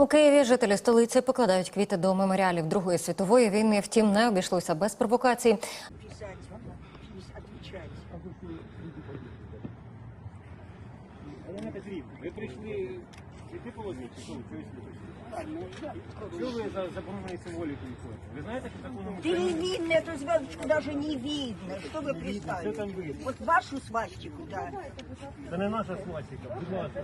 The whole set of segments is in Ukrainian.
У Києві жителі столиці покладають квіти до меморіалів Другої світової війни. Втім, не обійшлося без провокацій. ви прийшли цвіти положити, чи що ви чогось не прийшли? Що ви за забороненою символікою ходите? Ви знаєте, що законом Ты не України видно, эту звездочку даже не видно. Что вы що пристали? там видно? Вот вашу свастику, да. Це не наша свастика, будь ласка.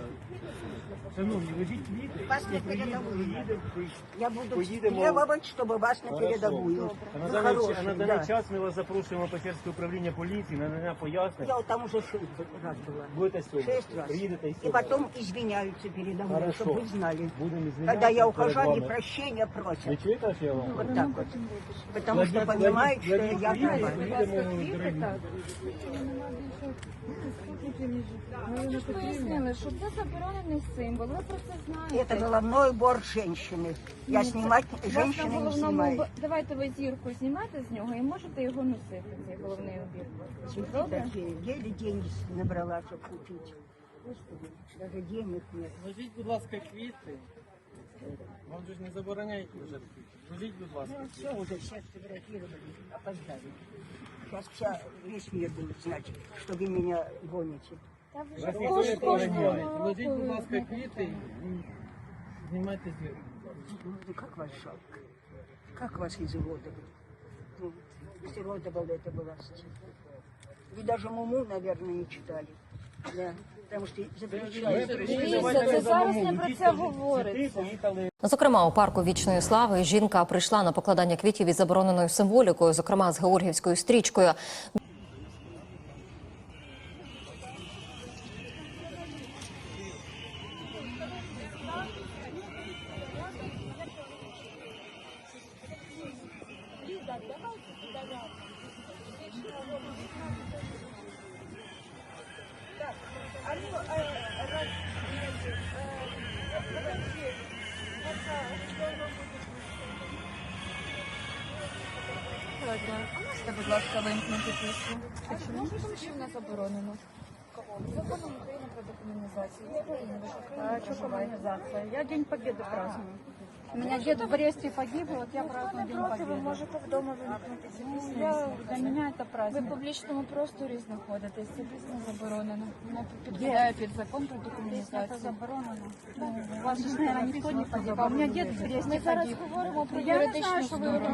Шановні, везіть квіти, Вас не і приїдемо, передавали. приїдемо, ви- Я буду Поедем, требовать, чтобы вас на Хорошо. передовую. А на Вы даний, хороший, а на даний да. час ми вас запрошуємо в Печерське управління поліції на надання пояснень. Я вот там уже шесть раз была. Будете сьогодні, Шесть раз. приїдете і И сьогодні. потом извиняются передо мной, Хорошо. чтобы вы знали. Будемо звільнятися Когда я перед ухожу, они вами. прощения Ви просят. чуєте, що я вам? Вот так вот. Потому Я что не- понимают, я что не- я я не- права. Їдемо, дорогі. Ми ж пояснили, що це заборонений символ. Ви про це знаєте. Это головной убор женщины. Я снимать У вас на женщины не головному снимаю. убо- Давайте ви зірку знімайте з нього і можете його носити, цей головний убір. Добре? Такие, еле деньги набрала, чтобы купить. Господи, даже денег нет. Вложіть, будь ласка, квіти. Вам же ж не забороняють вже квіти. Вложіть, будь ласка. Ну, все уже, сейчас фотографировали, опоздали. Сейчас вся, весь мир будет знать, что вы меня гоните. Та ви ж Вас ніхто кож- не кожного забороняє. Вложіть, будь року ласка, квіти і знімайте зірку. Ну, как вас жалко? Как вас изуродовали? Ну, изуродовала эта власть. Вы даже Муму, наверное, не читали. Да, потому что запрещают. Дивіться, зараз не про це говориться. Зокрема, у парку вічної слави жінка прийшла на покладання квітів із забороненою символікою, зокрема з георгівською стрічкою. Можете, будь ласка, вимкнути пісню? А чому тому що вона заборонена? Законом України про декомунізацію. В ви ж в Я День Победы праздную. У меня дед в Бресте погиб, и вот я праздную День Победы. можете вдома вимкнути цю Ну, пісню. я, для слухати. меня это Ви в праздник. публічному просторі знаходитесь, це пісня заборонена. Вона Где? підпадає під закон про Песня это декомунізацію. заборонено. Ну, у вас же, наверное, никто не погиб. А у меня дед в Ми Бресте зараз погиб. говоримо про Я не юридичну знаю, что вы сторону.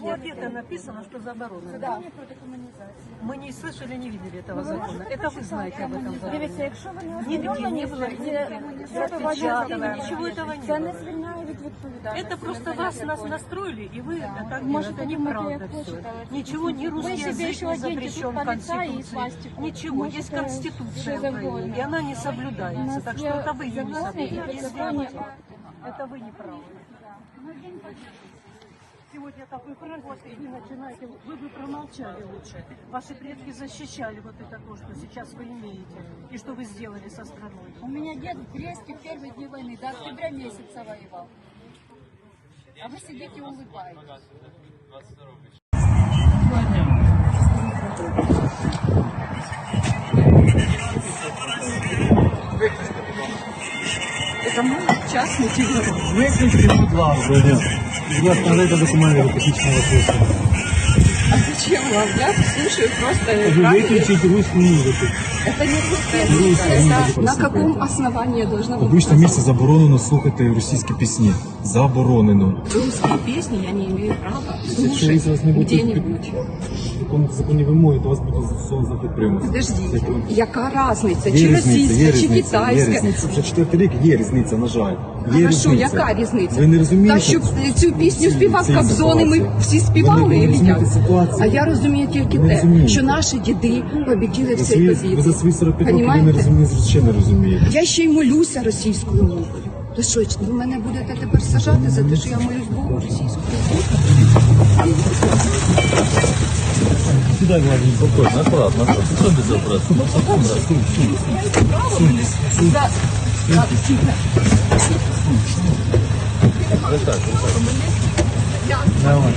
говорите. где-то написано, что заборонено. Законі про декомунізацію. Мы не слышали, не видели этого закона. Это вы знаете об этом законе. Дивіться, якщо ви не Нигде ознайомлені не з было, це не распечатано, ничего этого не це не было. звільняє від відповідальності. Это просто вас нас настроили, и вы так Можете это думать, неправда как все. хочете, але Ничего, ни русский себе язык еще не оденьте запрещен тут в полицаи и Конституции. свастику. Ничего, есть Можете Конституция что Украины, завгодно. и она не У соблюдается. нас Так что є это вы ее не закони і соблюдаете. підзаконні Это вы не правы. Сегодня такой праздник, и вы начинаете, вы бы промолчали лучше. Ваши предки защищали вот это то, что сейчас вы имеете, и что вы сделали со страной. У меня дед в Бресте в первые дни войны до октября месяца воевал. А вы сидите и улыбаетесь. Виключіть, будь ласка. Будь ласка, надайте документи до технічного вопросу. А зачем вам? Я слушаю просто Ви радио. виключіть русскую музику. Это не русская Русскую музыка. музыку Это на послухайте. каком основании я должна В вам обычном месте сказать? заборонено слухати російські пісні. Заборонено. Русские песни я не имею права Якщо ви слушать зараз не будете где-нибудь. Закон, законні вимоги, то вас буде застосовано за примус. Подождите, яка Чи різниця, є російська, чи різниця, є китайська? різниця. Вже четвертий рік є різниця, на жаль. Є Хорошо, різниця. яка різниця? Ви не розумієте? Та щоб цю пісню співав цієї Кобзон, і ми ситуації? всі Ви співали, не і розумієте ситуацію. А я розумію тільки Ви не те, розумієте. що наші діди побіділи в цій свої, ви за свої 45 років ви не Понімаєте? розумієте, ще не розумієте. Я ще й молюся російською мовою. То що, ви мене будете тепер сажати за те, що я молюсь Богу російською? Сідай, Владимир, спокійно, аккуратно. Що без образ? Давай.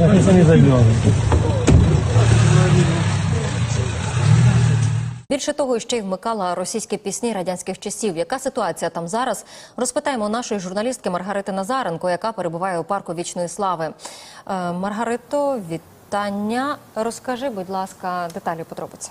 Мы сами займем. Більше того, ще й вмикала російські пісні радянських часів. Яка ситуація там зараз? Розпитаємо нашої журналістки Маргарити Назаренко, яка перебуває у парку вічної слави. Е, Маргарито, вітання. Розкажи, будь ласка, деталі подробиці.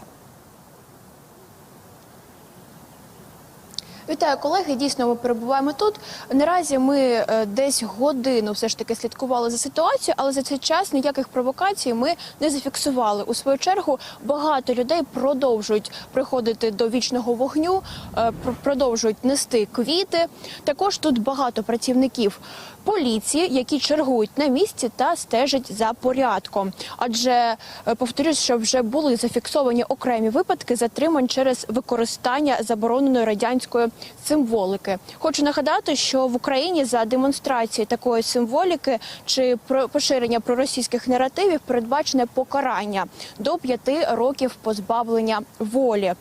Вітаю колеги. Дійсно, ми перебуваємо тут. Наразі ми е, десь годину все ж таки слідкували за ситуацією, але за цей час ніяких провокацій ми не зафіксували. У свою чергу багато людей продовжують приходити до вічного вогню, е, продовжують нести квіти. Також тут багато працівників поліції, які чергують на місці та стежать за порядком. Адже е, повторюсь, що вже були зафіксовані окремі випадки затримань через використання забороненої радянської символики. Хочу нагадати, що в Україні за демонстрації такої символіки чи поширення проросійських наративів передбачене покарання до п'яти років позбавлення волі.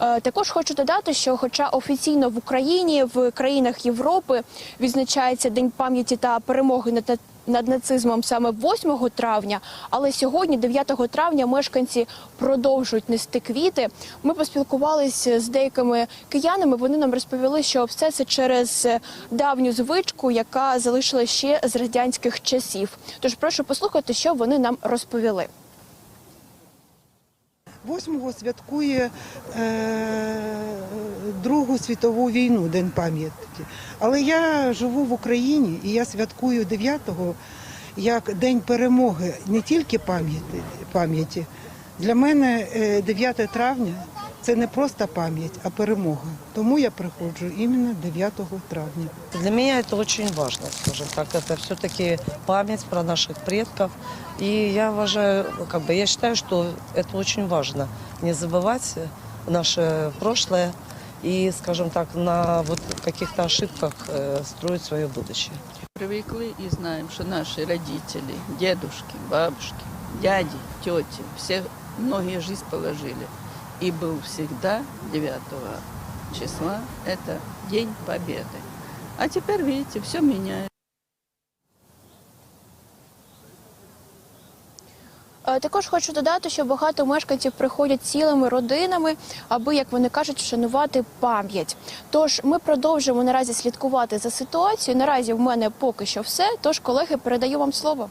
Е, Також хочу додати, що, хоча офіційно в Україні, в країнах Європи відзначається День пам'яті та перемоги над над нацизмом саме 8 травня, але сьогодні, 9 травня, мешканці продовжують нести квіти. Ми поспілкувалися з деякими киянами. Вони нам розповіли, що все це через е, давню звичку, яка залишилася ще з радянських часів. Тож прошу послухати, що вони нам розповіли. 8-го святкує е, Другу світову війну, День пам'яті. Але я живу в Україні і я святкую 9-го як День перемоги не тільки пам'яті. пам'яті. Для мене е, 9 травня це не просто пам'ять, а перемога. Тому я приходжу іменно 9 травня. Для меня это очень важно, скажем так. Это все-таки память про наших предков. И я уважаю, ну, как бы, я считаю, что это очень важно. Не забывать наше прошлое и, скажем так, на вот каких-то ошибках э, строить свое будущее. Привыкли и знаем, что наши родители, дедушки, бабушки, дяди, тети, все многие жизнь положили. И был всегда 9 числа, это День Победы. А теперь, видите, все меняется. Також хочу додати, що багато мешканців приходять цілими родинами, аби, як вони кажуть, вшанувати пам'ять. Тож ми продовжимо наразі слідкувати за ситуацією. Наразі в мене поки що все. Тож, колеги, передаю вам слово.